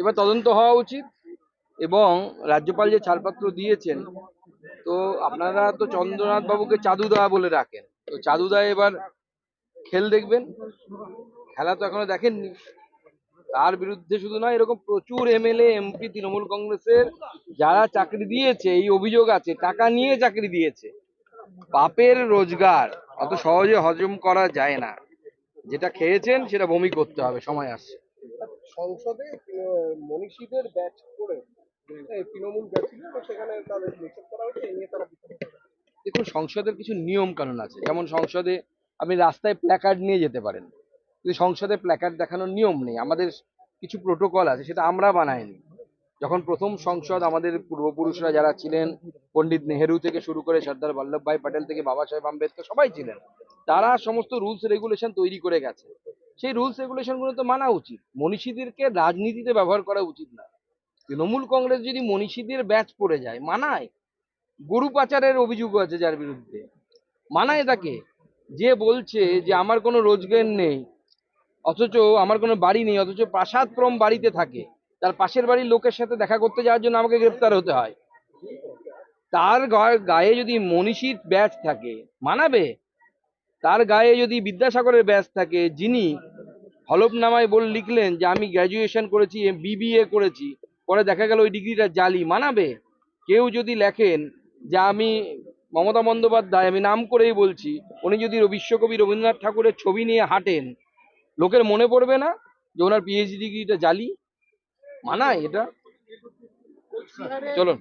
এবার তদন্ত হওয়া উচিত এবং রাজ্যপাল যে ছাড়পত্র দিয়েছেন, তো আপনারা তো চন্দ্রনাথ বাবুকে চাদুদা বলে রাখেন তো চাদুদা এবার খেল দেখবেন। খেলা তো এখনও দেখেননি। তার বিরুদ্ধে শুধু নয়, এরকম প্রচুর এমএলএ, এমপি, তৃণমূল কংগ্রেসের যারা চাকরি দিয়েছে, এই অভিযোগ আছে, টাকা নিয়ে চাকরি দিয়েছে। বাপের রোজগার, অত সহজে হজম করা যায় না। যেটা খেয়েছেন, সেটা বমি করতে হবে, সময় আসছে। সংসদে মনীষীদের ব্যাচ করে তৃণমূল গেছিল সেখানে তাদের নিষেধ করা হয়েছে এই নিয়ে তারা। দেখুন সংসদের কিছু নিয়ম কানুন আছে। যেমন সংসদে আপনি রাস্তায় প্ল্যাকার্ড নিয়ে যেতে পারেন। কিন্তু সংসদে প্ল্যাকার্ড দেখানোর নিয়ম নেই। আমাদের কিছু প্রোটোকল আছে সেটা আমরা বানাইনি। যখন প্রথম সংসদ আমাদের পূর্বপুরুষরা যারা ছিলেন পণ্ডিত নেহেরু থেকে শুরু করে সর্দার বল্লভভাই প্যাটেল থেকে বাবা সাহেব আম্বেদকর সবাই ছিলেন তারা সমস্ত রুলস রেগুলেশন তৈরি করে গেছে। সেই রুলস রেগুলেশনগুলো তো মানা উচিত। মনীষীদেরকে রাজনীতিতে ব্যবহার করা উচিত না। তৃণমূল কংগ্রেস যদি মনীষীদের ব্যাচ পড়ে যায়, মানায়। গরু পাচারের অভিযোগ আছে যার বিরুদ্ধে। মানায় তাকে। যে বলছে যে আমার কোনো রোজগার নেই, অথচ আমার কোনো বাড়ি নেই, অথচ প্রাসাদক্রম বাড়িতে থাকে। তার পাশের বাড়ির লোকের সাথে দেখা করতে যাওয়ার জন্য আমাকে গ্রেপ্তার হতে হয়। তার গায়ে- যদি মনীষীর ব্যাচ থাকে, মানাবে? তার গায়ে যদি বিদ্যাসাগরের ব্যাচ থাকে, যিনি হলফনামায় বল লিখলেন যে, আমি গ্র্যাজুয়েশন করেছি বিবিএ করেছি, পরে দেখা গেল ওই ডিগ্রিটা জালি। মানাবে? কেউ যদি লেখেন যে, আমি মমতা বন্দ্যোপাধ্যায়, আমি নাম করেই বলছি। উনি যদি বিশ্বকবি রবীন্দ্রনাথ ঠাকুরের ছবি নিয়ে হাঁটেন, লোকের মনে পড়বে না যে, ওনার পিএইচডি ডিগ্রিটা জালি? মানায় এটা? চলুন।